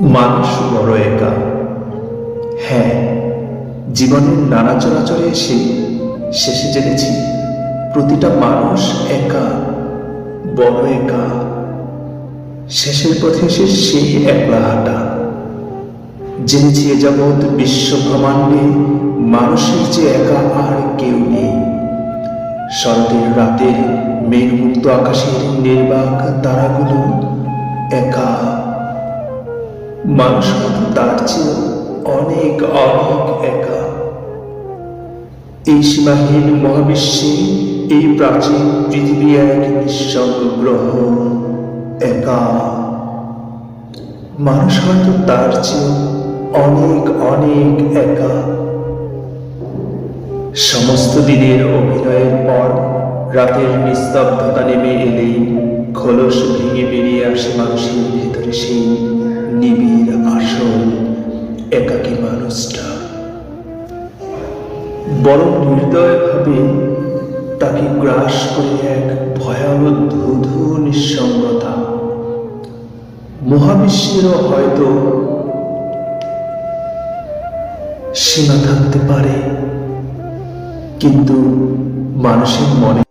মানুষ বড় একা। হ্যাঁ জীবনের নানা চলাচলে এসে শেষে জেনেছি, প্রতিটা মানুষ একা, বড় একা। শেষের পথে এসে সেই একলা হাঁটা। জেনেছি এ যাবৎ বিশ্ব ব্রহ্মাণ্ডে মানুষের যে একা আর কেউ নেই। শরতের রাতের মেঘমুক্ত আকাশের নির্বাক তারাগুলো মানুষ হয়তো তার চেয়ে অনেক অনেক একা। এই সীমাহীন মহাবিশ্বে এই প্রাচীন পৃথিবী এক নিঃসঙ্গ গ্রহ, একা। মানুষ হয়তো তার চেয়ে অনেক অনেক একা। সমস্ত দিনের অভিনয়ের পর রাতের নিস্তব্ধতা নেমে এলেই খোলস ভেঙে বেরিয়ে আসে মানুষের ভেতরে সেই নিবিড় একাকী মানুষটা। বড় নির্দয়ভাবে তাকে গ্রাস করে এক ভয়াবহ ধুধু নিঃসঙ্গতা। মহাবিশ্বেরও হয়তো সীমা থাকতে পারে, কিন্তু মানুষের মনে